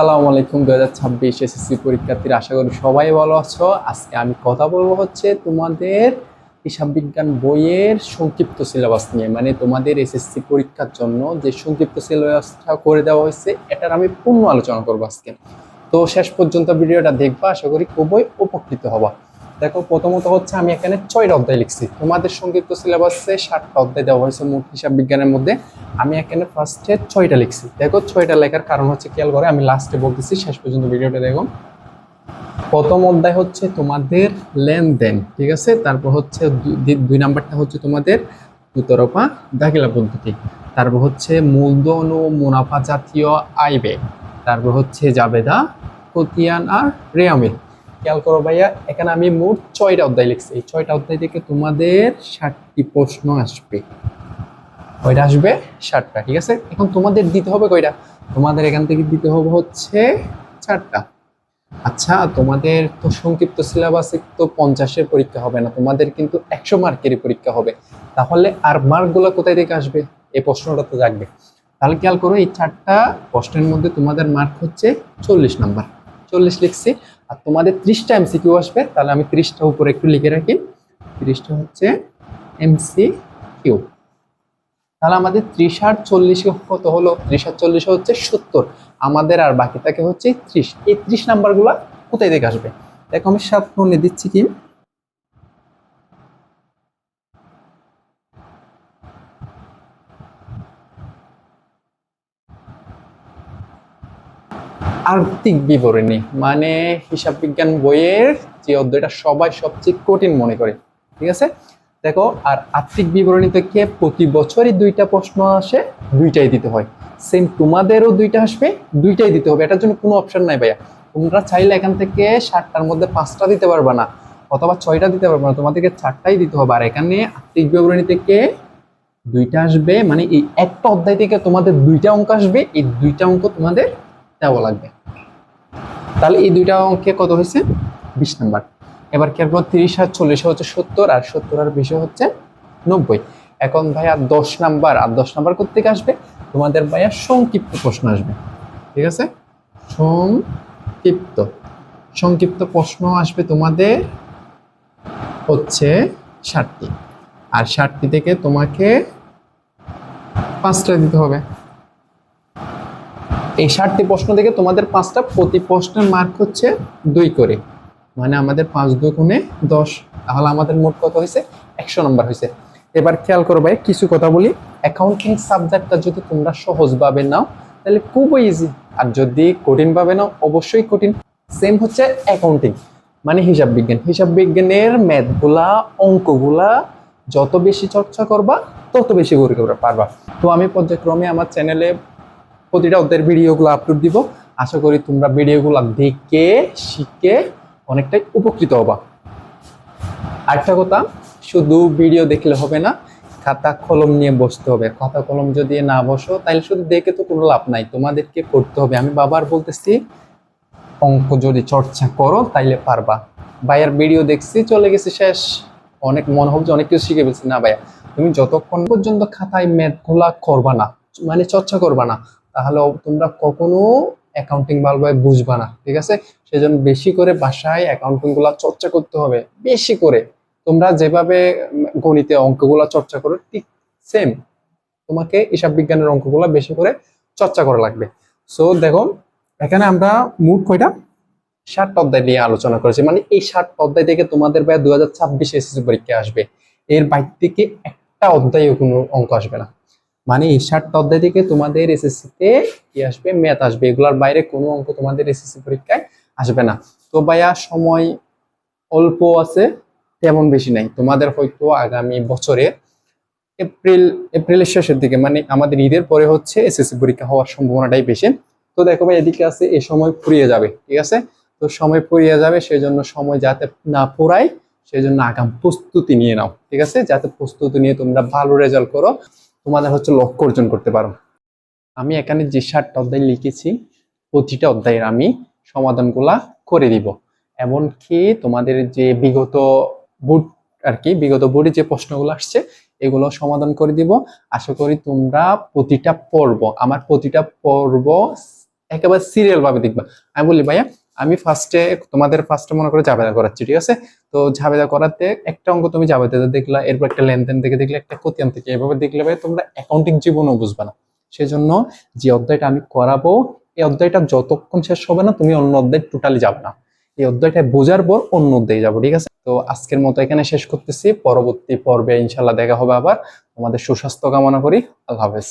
আসসালামু আলাইকুম দু হাজার ছাব্বিশ এসএসসি পরীক্ষার্থীর, আশা করি সবাই ভালো আছো। আজকে আমি কথা বলব হচ্ছে তোমাদের হিসাব বিজ্ঞান বইয়ের সংক্ষিপ্ত সিলেবাস নিয়ে মানে তোমাদের এসএসসি পরীক্ষার জন্য যে সংক্ষিপ্ত সিলেবাসটা করে দেওয়া হয়েছে, এটার আমি পূর্ণ আলোচনা করব আজকে। তো শেষ পর্যন্ত ভিডিওটা দেখবা, আশা করি খুবই উপকৃত হবা। দেখো, প্রথমত হচ্ছে আমি এখানে ছয়টা অধ্যায় লিখছি। তোমাদের সংক্ষিপ্ত সিলেবাসে ষাটটা অধ্যায় দেওয়া হয়েছে, মোট হিসাব বিজ্ঞানের মধ্যে। আমি এখানে ফার্স্টে ছয়টা লিখছি। দেখো, ছয়টা লেখার কারণ হচ্ছে খেয়াল করে, আমি লাস্টে বলতেছি, শেষ পর্যন্ত ভিডিওটা দেখো। প্রথম অধ্যায় হচ্ছে তোমাদের লেনদেন, ঠিক আছে? তারপর হচ্ছে দুই- নাম্বারটা হচ্ছে তোমাদের দুতরফা দাখিলা পদ্ধতি। তারপর হচ্ছে মূলধন ও মুনাফা জাতীয় ব্যয়। তারপর হচ্ছে জাবেদা, খতিয়ান আর রেয়ামিল। খেয়াল করো ভাইয়া, এখানে আমি মোট ছয়টা অধ্যায় লিখছি। এই ছয়টা অধ্যায় থেকে তোমাদের ষাটটি প্রশ্ন আসবে। কয়টা আসবে? ষাটটা, ঠিক আছে? এখন তোমাদের দিতে হবে কয়টা? তোমাদের এখান থেকে দিতে হবে হচ্ছে চারটা। আচ্ছা তোমাদের তো সংক্ষিপ্ত সিলেবাসে তো পঞ্চাশের পরীক্ষা হবে না, তোমাদের কিন্তু একশো মার্কেরই পরীক্ষা হবে। তাহলে আর মার্কগুলো কোথায় থেকে আসবে? এই প্রশ্নটা তো জাগবে। তাহলে খেয়াল করো, এই চারটা প্রশ্নের মধ্যে তোমাদের মার্ক হচ্ছে চল্লিশ নাম্বার চল্লিশ লিখছি। আর তোমাদের ত্রিশটা এমসিকিউ আসবে, তাহলে আমি ত্রিশটা উপরে একটু লিখে রাখি। ত্রিশটা হচ্ছে এমসি কিউ তাহলে আমাদের ত্রিশ আর চল্লিশ কত হলো? ত্রিশ আর চল্লিশ হচ্ছে সত্তর। আমাদের আর বাকি থাকে হচ্ছে ত্রিশ। এই ত্রিশ নাম্বারগুলো কোথায় থেকে আসবে? দেখো আমি নিয়ে দিচ্ছি কি? আর্থিক বিবরণী মানে হিসাব বিজ্ঞান বইয়ের যে অধ্যায়টা সবাই সবচেয়ে কঠিন মনে করে, ঠিক আছে? দেখো, আর আর্থিক বিবরণী থেকে প্রতি বছরই দুইটা প্রশ্ন আসে, দুইটাই দিতে হয়। সেম তোমাদেরও দুইটা আসবে, দুইটাই দিতে হবে। এটার জন্য কোনো অপশন নাই ভাইয়া। তোমরা চাইলে এখান থেকে ষাটটার মধ্যে পাঁচটা দিতে পারবে না, অথবা ছয়টা দিতে পারবে না, তোমাদেরকে চারটাই দিতে হবে। আর এখানে আর্থিক বিবরণী থেকে দুইটা আসবে মানে এই একটা অধ্যায় থেকে তোমাদের দুইটা অঙ্ক আসবে, এই দুইটা অঙ্ক তোমাদের দেওয়া লাগবে। তাহলে এই দুইটা অঙ্কে কত হয়েছে? বিশ নাম্বার। এবার খেয়াল করো তিরিশ আর চল্লিশ হচ্ছে সত্তর, আর সত্তর আর বিশে হচ্ছে নব্বই। এখন ভাইয়া দশ নাম্বার, আর দশ নাম্বার কোথেকে আসবে? তোমাদের ভাইয়া সংক্ষিপ্ত প্রশ্ন আসবে। ঠিক আছে? সংক্ষিপ্ত। সংক্ষিপ্ত প্রশ্ন আসবে তোমাদের হচ্ছে ষাটটি। আর ষাটটি থেকে তোমাকে পাঁচটা দিতে হবে। এই ষাটটি প্রশ্ন থেকে তোমাদের পাঁচটা, প্রতি প্রশ্নের মার্ক হচ্ছে দুই করে। মানে আমাদের পাঁচ দুই গুণে দশ, তাহলে আমাদের মোট কত হয়েছে? একশো নম্বর হয়েছে। এবার খেয়াল করো ভাই, কিছু কথা বলি। অ্যাকাউন্টিং সাবজেক্টটা যদি তোমরা সহজভাবে নাও, তাহলে খুবই ইজি আর যদি কঠিনভাবে নাও, অবশ্যই কঠিন। সেম হচ্ছে অ্যাকাউন্টিং মানে হিসাব বিজ্ঞান। হিসাব বিজ্ঞানের ম্যাথগুলা অঙ্কগুলা যত বেশি চর্চা করবা, তত বেশি করে পারবা। তো আমি পর্যায়ক্রমে আমার চ্যানেলে প্রতিটা ওদের ভিডিওগুলো আপলোড দিব। আশা করি তোমরা ভিডিওগুলো দেখে, শিখে অনেকটাই উপকৃত হবা। আরেকটা কথা, শুধু ভিডিও দেখলে হবে না, খাতা কলম নিয়ে বসতে হবে। খাতা কলম যদি না বসো তাহলে শুধু দেখে তো কোনো লাভ নাই। তোমাদেরকে করতে হবে। আমি বাবার বলতেছি, অঙ্ক যদি চর্চা করো, তাইলে পারবা। ভাইয়ার ভিডিও দেখছি, চলে গেছে শেষ। অনেক মনে হবে যে অনেক কিছু শিখে ফেলছি। না ভাইয়া, তুমি যতক্ষণ পর্যন্ত খাতায় ম্যাথগুলা করবা না মানে চর্চা করবা না তাহলে তোমরা কখনো অ্যাকাউন্টিং ভালোভাবে বুঝবা না, ঠিক আছে? সেজন্য বেশি করে বাসায় অ্যাকাউন্টিংগুলা চর্চা করতে হবে, বেশি করে। তোমরা যেভাবে গণিতে অঙ্কগুলা চর্চা করো, ঠিক সেম তোমাকে হিসাব বিজ্ঞানের অঙ্কগুলা বেশি করে চর্চা করা লাগবে। সো দেখো, এখানে আমরা মোট কয়টা? ষাট অধ্যায় নিয়ে আলোচনা করেছি। মানে এই ষাট অধ্যায় থেকে তোমাদের ভাই দু হাজার ছাব্বিশে এসএসসি পরীক্ষা আসবে। এর বাইর থেকে একটা অধ্যায়ও কোনো অঙ্ক আসবে না। মানে ষাটটা অধ্যায় থেকে তোমাদের এসএসসি তে কি আসবে ম্যাথ আসবে। এগুলার বাইরে কোনো অঙ্ক তোমাদের এসএসসি পরীক্ষায় আসবে না। তো ভাইয়া, সময় অল্প আছে, তেমন বেশি নাই। তোমাদের হয়তো আগামী বছরে এপ্রিল, এপ্রিলের শেষের দিকে মানে আমাদের ঈদের পরে হচ্ছে এসএসসি পরীক্ষা হওয়ার সম্ভাবনাটাই বেশি। তো দেখো ভাই, এদিকে আছে, এই সময় ফুরিয়ে যাবে, ঠিক আছে? তো সময় ফুরিয়ে যাবে সেই জন্য সময় যাতে না ফুরায় সেই জন্য আগাম প্রস্তুতি নিয়ে নাও, ঠিক আছে? যাতে প্রস্তুতি নিয়ে তোমরা ভালো রেজাল্ট করো। তোমাদের হচ্ছে লক্ষ্য অর্জন করতে পারো। আমি এখানে যে ষাটটা অধ্যায় লিখেছি, প্রতিটা অধ্যায়ের আমি সমাধানগুলা করে দিব। এমনকি তোমাদের যে বিগত বুট আর কি, বিগত বোর্ডে যে প্রশ্নগুলো আসছে, এগুলো সমাধান করে দিব। আশা করি তোমরা প্রতিটা পর্ব, আমার প্রতিটা পর্ব একেবারে সিরিয়াল ভাবে দেখবা। আমি বলি, ভাইয়া আমি ফার্স্টে তোমাদের ফার্স্টে মনে করে জাবেদা করাচ্ছি, ঠিক আছে? তো ঝামেলা করাতে একটা অঙ্ক তুমি জাবেদা দেখলা, এরপর একটা লেনদেন থেকে দেখলে একটা কোতিয়ান থেকে এভাবে দেখলে ভাই তোমরা অ্যাকাউন্টিং জীবনও বুঝবে না। সেজন্য যে অধ্যায়টা আমি করাবো, এই অধ্যায়টা যতক্ষণ শেষ হবে না, তুমি অন্য অধ্যায় টোটালি যাবে না। এই অধ্যায়টা বোঝার পর অন্য অধ্যায়ে যাব, ঠিক আছে? তো আজকের মতো এখানে শেষ করতেছি। পরবর্তী পর্বে ইনশাল্লাহ দেখা হবে আবার। তোমাদের সুস্বাস্থ্য কামনা করি। আল্লাহ হাফেজ।